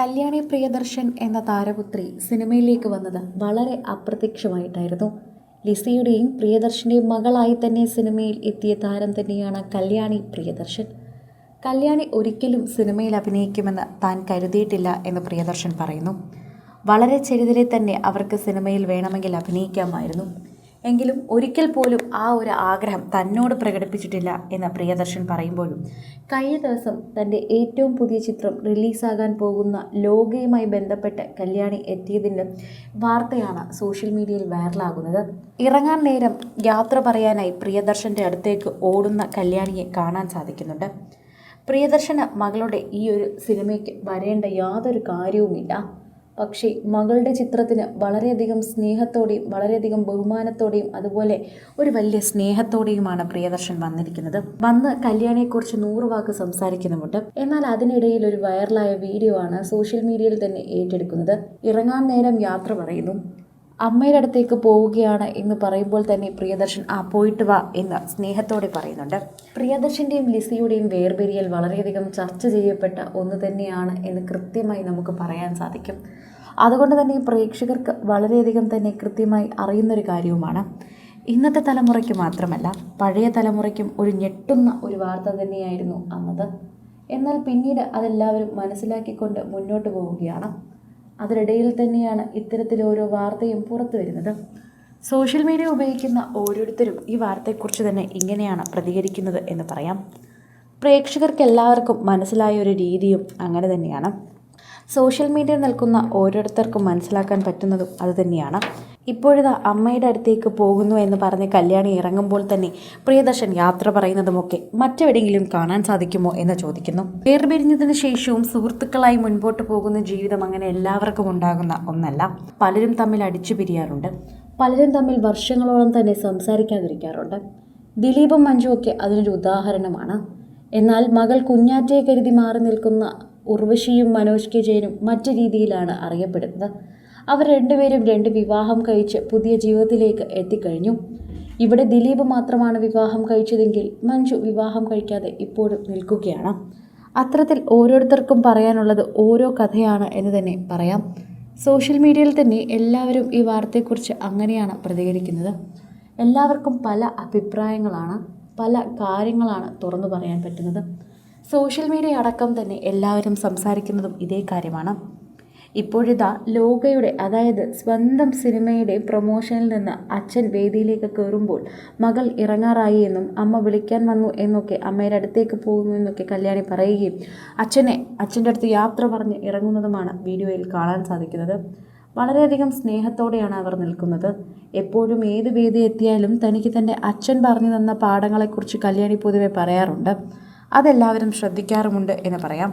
കല്യാണി പ്രിയദർശൻ എന്ന താരപുത്രി സിനിമയിലേക്ക് വന്നത് വളരെ അപ്രത്യക്ഷമായിട്ടായിരുന്നു. ലിസയുടെയും പ്രിയദർശന്റെയും മകളായി തന്നെ സിനിമയിൽ എത്തിയ താരം തന്നെയാണ് കല്യാണി പ്രിയദർശൻ. കല്യാണി ഒരിക്കലും സിനിമയിൽ അഭിനയിക്കുമെന്ന് താൻ കരുതിയിട്ടില്ല എന്ന് പ്രിയദർശൻ പറയുന്നു. വളരെ ചെറുതിലെ തന്നെ അവർക്ക് സിനിമയിൽ വേണമെങ്കിൽ അഭിനയിക്കാമായിരുന്നു. എങ്കിലും ഒരിക്കൽ പോലും ആ ഒരു ആഗ്രഹം തന്നോട് പ്രകടിപ്പിച്ചിട്ടില്ല എന്ന് പ്രിയദർശൻ പറയുമ്പോഴും. കഴിഞ്ഞ ദിവസം തന്റെ ഏറ്റവും പുതിയ ചിത്രം റിലീസാകാൻ പോകുന്ന ലോകയുമായി ബന്ധപ്പെട്ട് കല്യാണി എത്തിയതിന്റെ വാർത്തയാണ് സോഷ്യൽ മീഡിയയിൽ വൈറലാകുന്നത്. ഇറങ്ങാൻ നേരം യാത്ര പറയാനായി പ്രിയദർശന്റെ അടുത്തേക്ക് ഓടുന്ന കല്യാണിയെ കാണാൻ സാധിക്കുന്നുണ്ട്. പ്രിയദർശന് മകളുടെ ഈ ഒരു സിനിമയ്ക്ക് വരേണ്ട യാതൊരു കാര്യവുമില്ല. പക്ഷേ മകളുടെ ചിത്രത്തിന് വളരെയധികം സ്നേഹത്തോടെയും വളരെയധികം ബഹുമാനത്തോടെയും അതുപോലെ ഒരു വലിയ സ്നേഹത്തോടെയുമാണ് പ്രിയദർശൻ വന്നിരിക്കുന്നത്. വന്ന് കല്യാണിയെക്കുറിച്ച് നൂറ് വാക്ക് സംസാരിക്കുന്നുമുണ്ട്. എന്നാൽ അതിനിടയിൽ ഒരു വൈറലായ വീഡിയോ ആണ് സോഷ്യൽ മീഡിയയിൽ തന്നെ ഏറ്റെടുക്കുന്നത്. ഇറങ്ങാൻ നേരം യാത്ര പറയുന്നു. അമ്മയുടെ അടുത്തേക്ക് പോവുകയാണ് എന്ന് പറയുമ്പോൾ തന്നെ പ്രിയദർശൻ ആ പോയിട്ട് വാ എന്ന് സ്നേഹത്തോടെ പറയുന്നുണ്ട്. പ്രിയദർശന്റെയും ലിസിയുടെയും വേർപിരിയൽ വളരെയധികം ചർച്ച ചെയ്യപ്പെട്ട ഒന്ന് തന്നെയാണ് എന്ന് കൃത്യമായി നമുക്ക് പറയാൻ സാധിക്കും. അതുകൊണ്ട് തന്നെ പ്രേക്ഷകർക്ക് വളരെയധികം തന്നെ കൃത്യമായി അറിയുന്നൊരു കാര്യവുമാണ്. ഇന്നത്തെ തലമുറയ്ക്ക് മാത്രമല്ല പഴയ തലമുറയ്ക്കും ഒരു ഞെട്ടുന്ന ഒരു വാർത്ത തന്നെയായിരുന്നു അന്നത്. എന്നാൽ പിന്നീട് അതെല്ലാവരും മനസ്സിലാക്കിക്കൊണ്ട് മുന്നോട്ട് പോവുകയാണ്. അതിനിടയിൽ തന്നെയാണ് ഇത്തരത്തിൽ ഓരോ വാർത്തയും പുറത്തു വരുന്നത്. സോഷ്യൽ മീഡിയ ഉപയോഗിക്കുന്ന ഓരോരുത്തരും ഈ വാർത്തയെക്കുറിച്ച് തന്നെ ഇങ്ങനെയാണ് പ്രതികരിക്കുന്നത് എന്ന് പറയാം. പ്രേക്ഷകർക്ക് എല്ലാവർക്കും മനസ്സിലായ ഒരു രീതിയും അങ്ങനെ തന്നെയാണ്. സോഷ്യൽ മീഡിയ നിൽക്കുന്ന ഓരോരുത്തർക്കും മനസ്സിലാക്കാൻ പറ്റുന്നതും അതുതന്നെയാണ് ഇപ്പോഴിതാ അമ്മയുടെ അടുത്തേക്ക് പോകുന്നു എന്ന് പറഞ്ഞ് കല്യാണി ഇറങ്ങുമ്പോൾ തന്നെ പ്രിയദർശൻ യാത്ര പറയുന്നതുമൊക്കെ മറ്റെവിടെയെങ്കിലും കാണാൻ സാധിക്കുമോ എന്ന് ചോദിക്കുന്നു. വേർപിരിഞ്ഞതിന് ശേഷവും സുഹൃത്തുക്കളായി മുൻപോട്ട് പോകുന്ന ജീവിതം അങ്ങനെ എല്ലാവർക്കും ഉണ്ടാകുന്ന ഒന്നല്ല. പലരും തമ്മിൽ അടിച്ചു പിരിയാറുണ്ട്. പലരും തമ്മിൽ വർഷങ്ങളോളം തന്നെ സംസാരിക്കാതിരിക്കാറുണ്ട്. ദിലീപും മഞ്ജുവൊക്കെ അതിനൊരു ഉദാഹരണമാണ്. എന്നാൽ മകൾ കുഞ്ഞാറ്റയെ കരുതി മാറി നിൽക്കുന്ന ഉർവശിയും മനോജ് കെ ജയനും മറ്റു രീതിയിലാണ് അറിയപ്പെടുന്നത്. അവർ രണ്ടുപേരും രണ്ട് വിവാഹം കഴിച്ച് പുതിയ ജീവിതത്തിലേക്ക് എത്തിക്കഴിഞ്ഞു. ഇവിടെ ദിലീപ് മാത്രമാണ് വിവാഹം കഴിച്ചതെങ്കിൽ മഞ്ജു വിവാഹം കഴിക്കാതെ ഇപ്പോഴും നിൽക്കുകയാണ്. അത്തരത്തിൽ ഓരോരുത്തർക്കും പറയാനുള്ളത് ഓരോ കഥയാണ് എന്ന് തന്നെ പറയാം. സോഷ്യൽ മീഡിയയിൽ തന്നെ എല്ലാവരും ഈ വാർത്തയെക്കുറിച്ച് അങ്ങനെയാണ് പ്രതികരിക്കുന്നത്. എല്ലാവർക്കും പല അഭിപ്രായങ്ങളാണ് പല കാര്യങ്ങളാണ് തുറന്നു പറയാൻ പറ്റുന്നത്. സോഷ്യൽ മീഡിയ അടക്കം തന്നെ എല്ലാവരും സംസാരിക്കുന്നതും ഇതേ കാര്യമാണ്. ഇപ്പോഴിതാ ലോകയുടെ അതായത് സ്വന്തം സിനിമയുടെ പ്രൊമോഷനിൽ നിന്ന് അച്ഛൻ വേദിയിലേക്ക് കയറുമ്പോൾ മകൾ ഇറങ്ങാറായി എന്നും അമ്മ വിളിക്കാൻ വന്നു എന്നൊക്കെ അമ്മയുടെ അടുത്തേക്ക് പോകുന്നു എന്നൊക്കെ കല്യാണി പറയുകയും അച്ഛനെ അച്ഛന്റെ അടുത്ത് യാത്ര പറഞ്ഞ് ഇറങ്ങുന്നതുമാണ് വീഡിയോയിൽ കാണാൻ സാധിക്കുന്നത്. വളരെയധികം സ്നേഹത്തോടെയാണ് അവർ നിൽക്കുന്നത്. എപ്പോഴും ഏത് വേദി എത്തിയാലും തനിക്ക് തന്റെ അച്ഛൻ പറഞ്ഞു തന്ന പാഠങ്ങളെക്കുറിച്ച് കല്യാണി പൊതുവെ പറയാറുണ്ട്. അതെല്ലാവരും ശ്രദ്ധിക്കാറുമുണ്ട് എന്ന് പറയാം.